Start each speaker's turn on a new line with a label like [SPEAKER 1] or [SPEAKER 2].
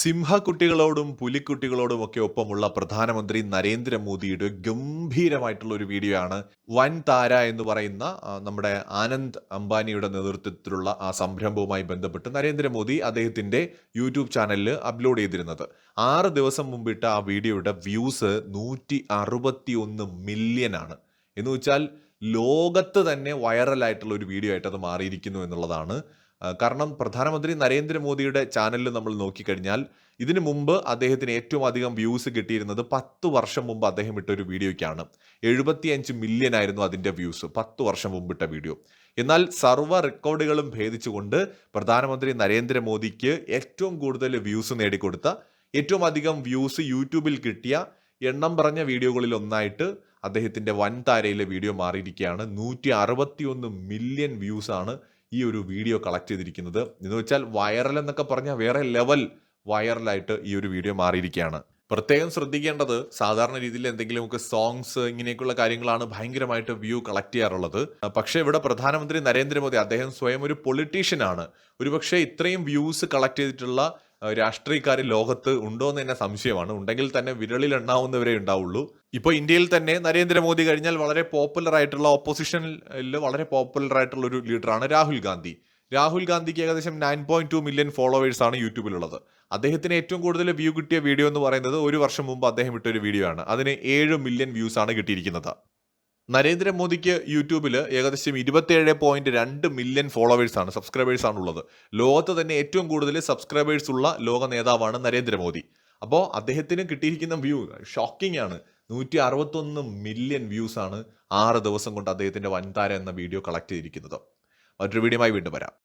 [SPEAKER 1] സിംഹക്കുട്ടികളോടും പുലിക്കുട്ടികളോടും ഒക്കെ ഒപ്പമുള്ള പ്രധാനമന്ത്രി നരേന്ദ്രമോദിയുടെ ഗംഭീരമായിട്ടുള്ള ഒരു വീഡിയോ ആണ് വൻ താര എന്ന് പറയുന്ന നമ്മുടെ ആനന്ദ് അംബാനിയുടെ നേതൃത്വത്തിലുള്ള ആ സംരംഭവുമായി ബന്ധപ്പെട്ട് നരേന്ദ്രമോദി അദ്ദേഹത്തിന്റെ യൂട്യൂബ് ചാനലിൽ അപ്ലോഡ് ചെയ്തിരുന്നത്. ആറ് ദിവസം മുമ്പിട്ട ആ വീഡിയോയുടെ വ്യൂസ് നൂറ്റി അറുപത്തി ഒന്ന് മില്യൺ ആണ്. എന്ന് വെച്ചാൽ ലോകത്ത് തന്നെ വൈറലായിട്ടുള്ള ഒരു വീഡിയോ ആയിട്ട് അത് മാറിയിരിക്കുന്നു എന്നുള്ളതാണ്. കാരണം പ്രധാനമന്ത്രി നരേന്ദ്രമോദിയുടെ ചാനലിൽ നമ്മൾ നോക്കിക്കഴിഞ്ഞാൽ ഇതിനു മുമ്പ് അദ്ദേഹത്തിന് ഏറ്റവും അധികം വ്യൂസ് കിട്ടിയിരുന്നത് പത്ത് വർഷം മുമ്പ് അദ്ദേഹം ഇട്ട ഒരു വീഡിയോയ്ക്കാണ്. എഴുപത്തിയഞ്ച് മില്യൺ ആയിരുന്നു അതിന്റെ വ്യൂസ് പത്ത് വർഷം മുമ്പ് ഇട്ട വീഡിയോ എന്നാൽ സർവ റെക്കോർഡുകളും ഭേദിച്ചുകൊണ്ട് പ്രധാനമന്ത്രി നരേന്ദ്രമോദിക്ക് ഏറ്റവും കൂടുതൽ വ്യൂസ് നേടിക്കൊടുത്ത ഏറ്റവും അധികം വ്യൂസ് യൂട്യൂബിൽ കിട്ടിയ എണ്ണം പറഞ്ഞ വീഡിയോകളിൽ ഒന്നായിട്ട് അദ്ദേഹത്തിന്റെ വൻ താരയിലെ വീഡിയോ മാറിയിരിക്കുകയാണ്. നൂറ്റി അറുപത്തിയൊന്ന് മില്യൺ വ്യൂസ് ആണ് ഈ ഒരു വീഡിയോ കളക്ട് ചെയ്തിരിക്കുന്നത്. എന്ന് വെച്ചാൽ വൈറൽ എന്നൊക്കെ പറഞ്ഞാൽ വേറെ ലെവൽ വൈറലായിട്ട് ഈ ഒരു വീഡിയോ മാറിയിരിക്കുകയാണ്. പ്രത്യേകം ശ്രദ്ധിക്കേണ്ടത് സാധാരണ രീതിയിൽ എന്തെങ്കിലുമൊക്കെ സോങ്സ് ഇങ്ങനെയൊക്കെയുള്ള കാര്യങ്ങളാണ് ഭയങ്കരമായിട്ട് വ്യൂ കളക്ട് ചെയ്യാറുള്ളത്. പക്ഷേ ഇവിടെ പ്രധാനമന്ത്രി നരേന്ദ്രമോദി അദ്ദേഹം സ്വയം ഒരു പൊളിറ്റീഷ്യനാണ് ഒരുപക്ഷെ ഇത്രയും വ്യൂസ് കളക്ട് ചെയ്തിട്ടുള്ള രാഷ്ട്രീയക്കാർ ലോകത്ത് ഉണ്ടോ എന്ന് തന്നെ സംശയമാണ്. ഉണ്ടെങ്കിൽ തന്നെ വിരളിൽ എണ്ണാവുന്നവരെ ഉണ്ടാവുള്ളൂ. ഇപ്പോൾ ഇന്ത്യയിൽ തന്നെ നരേന്ദ്രമോദി കഴിഞ്ഞാൽ വളരെ പോപ്പുലർ ആയിട്ടുള്ള ഓപ്പോസിഷനിൽ വളരെ പോപ്പുലർ ആയിട്ടുള്ള ഒരു ലീഡറാണ് രാഹുൽ ഗാന്ധി. രാഹുൽ ഗാന്ധിക്ക് ഏകദേശം nine point two million followers ആണ് യൂട്യൂബിലുള്ളത് അദ്ദേഹത്തിന് ഏറ്റവും കൂടുതൽ വ്യൂ കിട്ടിയ വീഡിയോ എന്ന് പറയുന്നത് ഒരു വർഷം മുമ്പ് അദ്ദേഹം ഇട്ട ഒരു വീഡിയോ ആണ്. അതിന് ഏഴ് മില്യൺ വ്യൂസ് ആണ് കിട്ടിയിരിക്കുന്നത്. നരേന്ദ്രമോദിക്ക് യൂട്യൂബിൽ ഏകദേശം ഇരുപത്തിയേഴ് പോയിന്റ് രണ്ട് മില്യൺ ഫോളോവേഴ്സാണ് സബ്സ്ക്രൈബേഴ്സാണ് ഉള്ളത്. ലോകത്ത് തന്നെ ഏറ്റവും കൂടുതൽ സബ്സ്ക്രൈബേഴ്സ് ഉള്ള ലോക നേതാവാണ് നരേന്ദ്രമോദി. അപ്പോൾ അദ്ദേഹത്തിന് കിട്ടിയിരിക്കുന്ന വ്യൂ ഷോക്കിംഗ് ആണ്. നൂറ്റി അറുപത്തൊന്ന് മില്യൺ വ്യൂസ് ആണ് ആറ് ദിവസം കൊണ്ട് അദ്ദേഹത്തിന്റെ വൻതാര എന്ന വീഡിയോ കളക്ട് ചെയ്തിരിക്കുന്നത്. മറ്റൊരു വീഡിയോയുമായി വീണ്ടും വരാം.